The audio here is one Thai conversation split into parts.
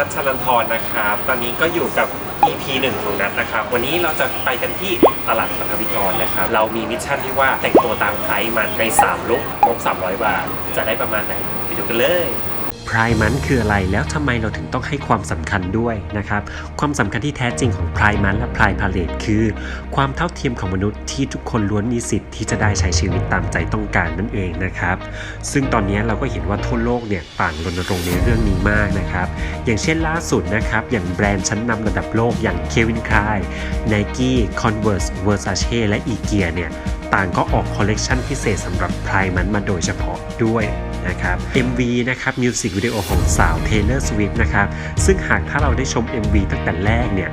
นัทชลันทรนะครับ ตอนนี้ก็อยู่กับ EP หนึ่งของนัทนะครับ วันนี้เราจะไปกันที่ตลาดปฐวิกรนะครับ เรามีมิชชั่นที่ว่าแต่งตัวตามไพรมันใน 3 ลุกงบ300 บาท จะได้ประมาณไหน ไปดูกันเลย พรายมันคืออะไร แล้วทำไมเราถึงต้องให้ความสำคัญด้วยนะครับ ความสำคัญที่แท้จริงของพรายมันและพรายพาเลตคือ ความเท่าเทียมของมนุษย์ที่ทุกคนล้วนมีสิทธิ์ที่จะได้ใช้ชีวิตตามใจต้องการนั่นเองนะครับ ซึ่งตอนนี้เราก็เห็นว่าทั่วโลกเนี่ยต่างรณรงค์ในเรื่องนี้มากนะครับ อย่างเช่นล่าสุดนะครับ อย่างแบรนด์ชั้นนำระดับโลกอย่าง Kevin Klein Nike Converse Versace และ IKEA เนี่ยต่างก็ออกคอลเลกชันพิเศษสำหรับพรายมันมาโดยเฉพาะด้วย นะครับ MV นะครับมิวสิกวิดีโอของสาว Taylor Swift นะครับ ซึ่งหากถ้าเราได้ชม MV ตั้งแต่แรกเนี่ย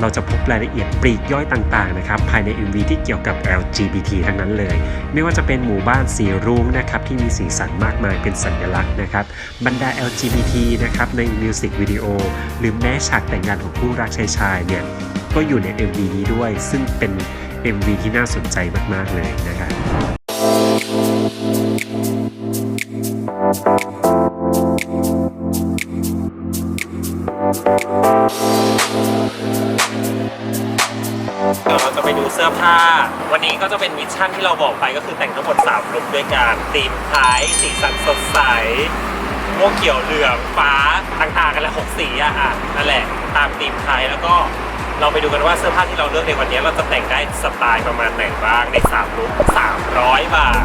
เราจะพบรายละเอียดปลีกย่อยต่างๆนะครับ ภายใน MV ที่เกี่ยวกับ LGBT ทั้งนั้นเลย ไม่ว่าจะเป็นหมู่บ้านสีรุ้งนะครับที่มีสีสันมากมายเป็นสัญลักษณ์นะครับ บรรดา LGBT นะครับในมิวสิกวิดีโอหรือแม้ฉากแต่งงานของคู่รักชายชายๆเนี่ยก็อยู่ใน MV นี้ด้วย ซึ่งเป็น MV ที่น่าสนใจมาก ๆ เลยนะครับ วันนี้ก็จะเป็นมิชชั่นที่เราบอกไปก็คือแต่งทั้งหมด3ลุคด้วยกันตีมท้ายสีสันสดใสม่วงเขียวเหลืองฟ้าต่างๆกันละหกสีอะอะนั่นแหละตามตีมไทยแล้วก็เราไปดูกันว่าเสื้อผ้าที่เราเลือกในวันนี้เราจะแต่งได้สไตล์ประมาณไหนบ้างใน3ลุค300 บาท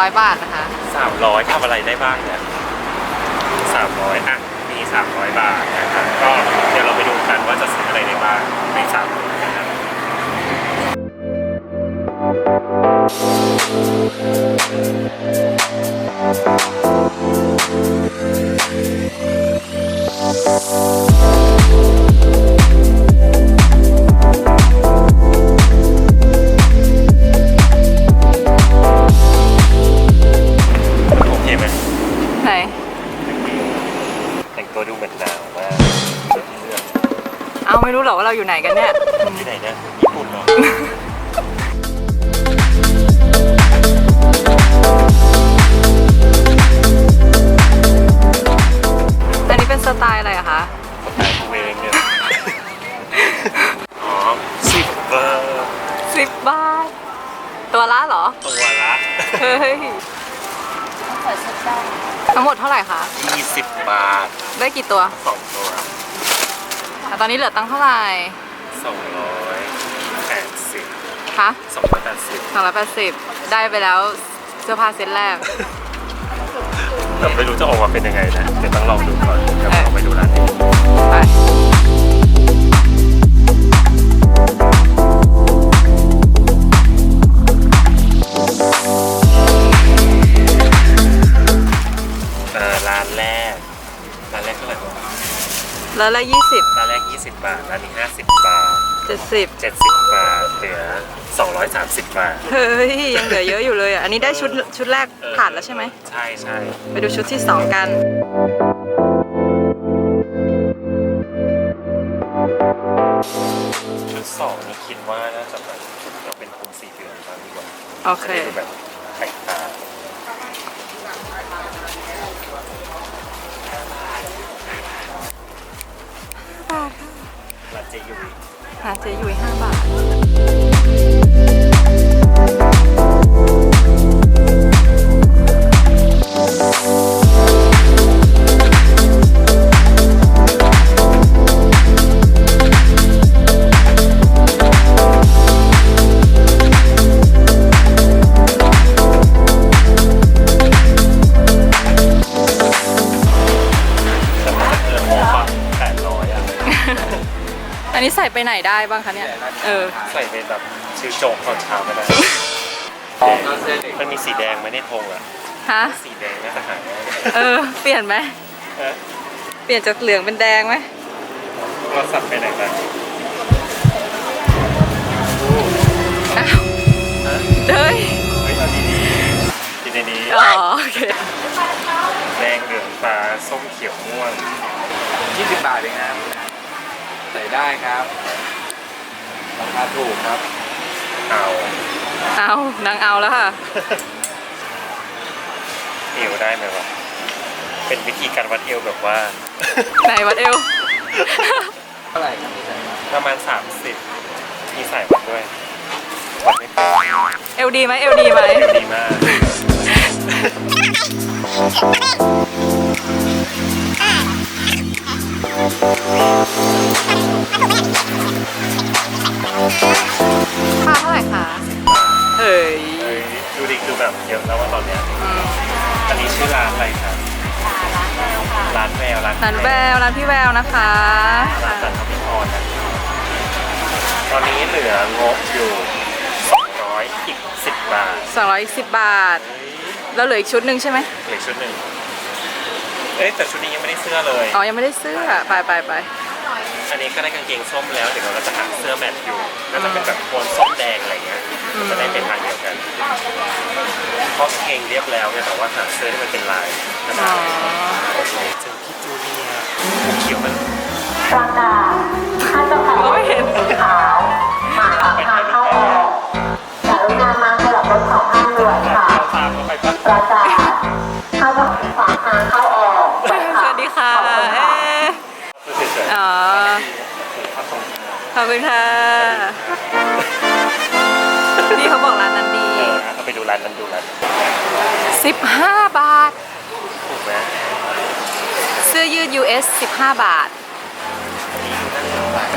300 บาทนะคะ300ทำอะไรได้บ้างเนี่ย300อะ มี300บาทนะครับก็เดี๋ยวเราไปดูกันว่าจะซื้ออะไรได้บ้างใน3ลุคนะครับ เหรอว่าเราอยู่ไหนกันเนี่ย ที่ไหนเนี่ยญี่ปุ่นเหรออันนี้เป็นสไตล์อะไรอะคะสไตล์กูเองเนี่ยอ๋อสิบเบอร์สิบบาท ตัวละเหรอ ตัวละเฮ้ย ทั้งหมดเท่าไหร่คะ 20 บาทได้กี่ตัวสองตัว อะตอนนี้เหลือตังค์เท่าไหร่280คะ280สองร้อยแปดสิบได้ไปแล้วเสื้อผ้าเซ็ตแรก แต่ไม่รู้จะออกมาเป็นยังไงนะ เดี๋ยวต้องลองดูก่อนเดี๋ยวเราไปดูร้านนี้ไปเอ่อร้านแรกร้านแรกเท่าไหร่วะแล้วละยี่สิบร้านแรก 20 บาทร้านนี้ 50 บาท เจ็ดสิบ70 บาท เหลือ 230 บาท เฮ้ย ยังเหลือเยอะอยู่เลยอะ อันนี้ได้ชุดชุดแรกผ่านแล้วใช่ไหม ใช่ใช่ไปดูชุดที่สองกัน ชุดสองนี่คิดว่าน่าจะแบบเราเป็นคุมสี่เดือนบ้างดีกว่าโอเค จะได้ดูแบบ เจยุยหาเจยุย5บาท นนี้ใส่ไปไหนได้บ้างคะเนี่ย เออ ใส่เป็นแบบชื่อโจกตอนเช้าก็ได้มันมีสีแดงไหมในธงอะฮะ สีแดงน่าจะหายง่ายเออ เปลี่ยนไหม เออเปลี่ยนจากเหลืองเป็นแดงไหมเราสับไปไหนกันอ้าวเฮ้ยเฮ้ยเอาดีๆกินในนี้อ๋อโอเคแดงเหลืองฟ้าส้มเขียวม่วง 20 บาทเองครับ ใส่ได้ครับราคาถูกครับ เอาเอานางเอาแล้วค่ะ เอวได้ไหมวะ เป็นวิธีการวัดเอวแบบว่า ไหนวัดเอว เท่าไหร่ครับพี่แจ๊คประมาณ 30 มีสายวัดด้วย วัดไม่เป็นเอวดีไหมเอวดีไหม เอวดีมาก ค่าเท่าไหร่คะเฮ้ยเฮ้ยดูดิคือแบบเยอะแล้วว่าตอนเนี้ยอืมอันนี้ชื่อร้านอะไรครับร้านแววร้านร้านแววร้านพี่แววนะคะร้านสันทพิพรนะตอนนี้เหลืองบอยู่200อีก10บาท210บาทเฮ้ยแล้วเหลืออีกชุดหนึ่งใช่ไหมเหลือชุดหนึ่ง เอ้ยแต่ชุดนี้ยังไม่ได้เสื้อเลย อ๋อ ยังไม่ได้ซื้ออะไปไปไปอันนี้ก็ได้กางเกงส้มแล้ว เดี๋ยวเราก็จะหาเสื้อแมทอยู่ก็จะเป็นแบบโทนส้มแดงอะไรเงี้ยอืมจะได้เป็นลายเดียวกันเพราะกางเกงเรียบแล้วเนี่ยแต่ว่าหาเสื้อที่มันเป็นลายก็อ๋ได้อเจอพี่จูเนียร์ผมเขียวมันประกาศถ้าเจ้าของรถเป็นสีขาวหมายออกทางเข้าออกกรุณามาสลับรถของท่านด่วนค่ะเราตามเขาไปปะประกาศ คุณค่ะ พี่เขาบอกร้านนั้นดีเออเอาไปดูร้านนั้นดูร้าน15 บาท ถูกไหมเสื้อยืด US 15 บาท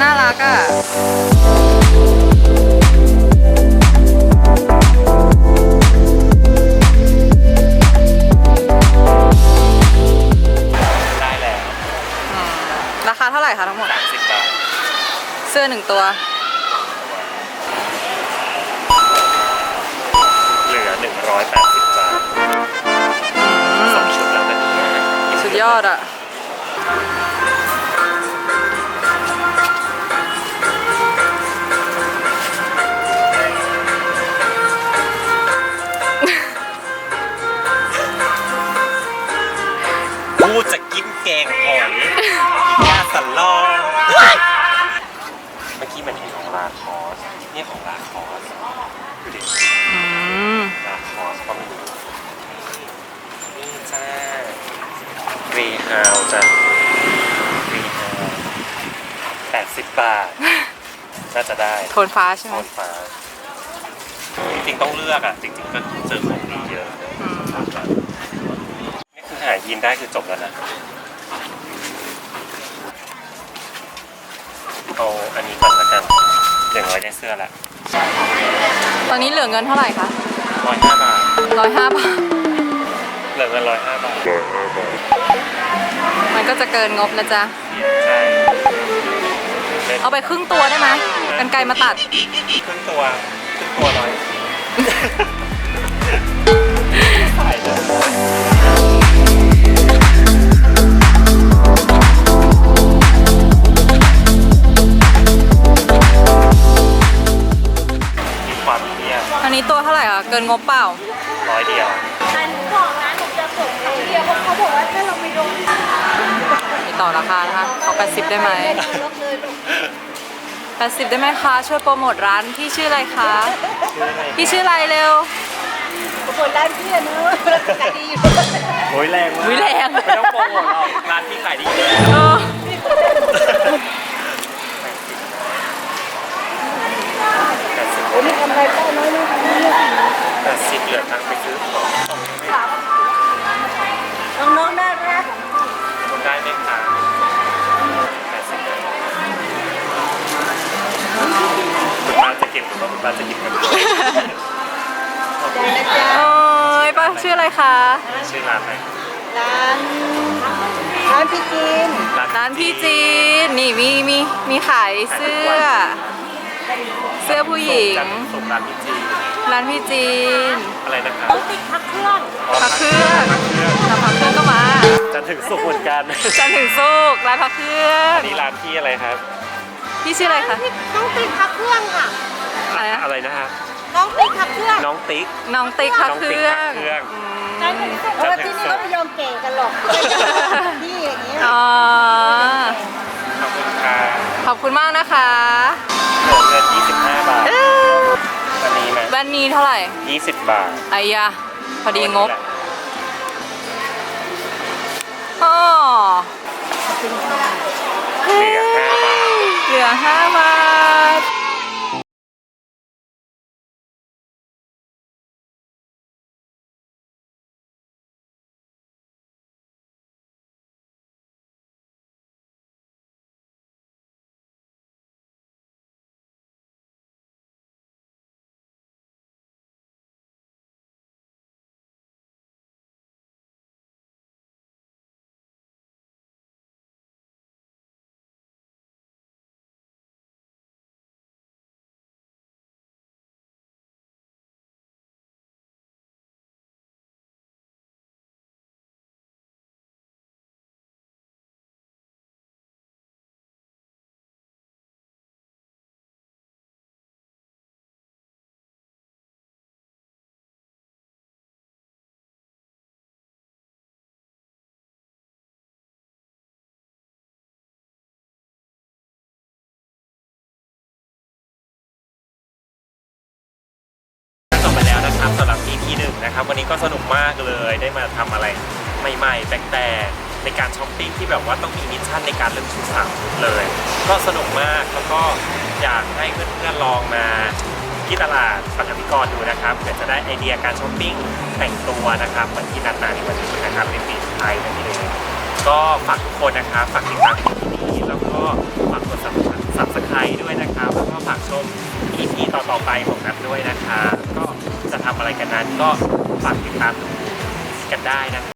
น่ารักอะได้แล้ว ราคาเท่าไหร่คะทั้งหมด 30บาท เสื้อหนึ่งตัว เหลือ 180 บาทสองชุดแล้วนะเนี่ยสุดยอดอะ โทนฟ้าใช่ไหโทมนฟ้าจริงๆต้องเลือกอะ จริงๆก็เจอของดีเยอะอืมนี่คือหายีนได้คือจบแล้วนะเอาอันนี้ก่อนละกัน อย่างน้อยได้เสื้อละตอนนี้เหลือเงินเท่าไหร่คะร้อยห้าบาทร้อยห้าบาท เหลือเงินร้อยห้าบาทมันก็จะเกินงบนะจ๊ะ ใช่ล่นเอาไปครึ่งตัวได้ไหม กันไกลมาตัด ครึ่งตัวครึ่งตัวร้อย ใส่เลยมีความเนียบอันนี้ตัวเท่าไหร่คะเกินงบเปล่า ร้อยเดียวแต่หนูบอกนะหนูจะส่งครั้งเดียวเพราะเขาบอกว่าถ้าเราไปลงมีต่อราคานะคะ ขอ80 ได้ไหม ลดเลยลูก 80 ได้ไหมคะ ช่วยโปรโมทร้านพี่ชื่ออะไรคะ พี่ชื่ออะไรเร็วผลร้านพี่อะเนอะขายดีอยู่โอ้ยแรงมากอุ๊ยแรง ไม่ต้องโปรโมทหรอกร้านที่ขายดีเลยเออแปดสิบโอ้นี่ทำอะไรป้าน้อยนะนี่แปดสิบเหลือตังค์ไปซื้อของน้องๆน่ารักคุณได้ไหมคะ คุณป้าจะเก็บหรือว่าคุณป้าจะหยิบเงินใจนะจ๊ะโอ้ยป้าชื่ออะไรคะ ชื่อร้านอะไรร้านร้านพี่จีนร้านพี่จีน นี่มีมีมีขายเสื้อ เสื้อผู้หญิงส่งร้านพี่จีนร้านพี่จีน อะไรนะครับติดพักเครื่องพักเครื่องพักเครื่องทำพักเครื่องก็มาจันทร์ถึงสุกร์เหมือนกันจันทร์ถึงสุกร์ร้านพักเครื่องนี่ร้านพี่อะไรครับ พี่ชื่ออะไรคะน้องติ๊กพักเครื่องค่ะ อะไรนะอะไรนะฮะ น้องติ๊กพักเครื่องน้องติ๊ก น้องติ๊กพักเครื่องน้องติ๊กพักเครื่องอืมใจถึงสุดเออที่นี่ก็ไม่ยอมเก่กันหรอกนี่อย่างเงี้ยอ๋อขอบคุณค่ะขอบคุณมากนะคะเหลือเงิน25 บาทอันนี้ไหมแว่นนี้เท่าไหร่20 บาทไอ้ยะพอดีงบอ๋อเหลือ 5 นะครับ วันนี้ก็สนุกมากเลยได้มาทำอะไรใหม่ๆแปลกๆในการช้อปปิ้งที่แบบว่าต้องมีมิชชั่นในการเลือกชุดสามชุดเลย ก็สนุกมากแล้วก็อยากให้เพื่อนๆลองมาที่ตลาดปัทวิกรดูนะครับเผื่อจะได้ไอเดียการช้อปปิ้งแต่งตัวนะครับเหมือนที่นัดมาในวันนี้นะครับเป็นปีไทยนั่นเองก็ฝากทุกคนนะครับฝากติดตามที่นี่แล้วก็ฝากกด subscribe ด้วยนะครับแล้วก็ฝากชม EP ต่อๆไปของนัดด้วยนะคะก็จะทำอะไรกันนั้นก็ ฝากติดตามกันได้นะครับ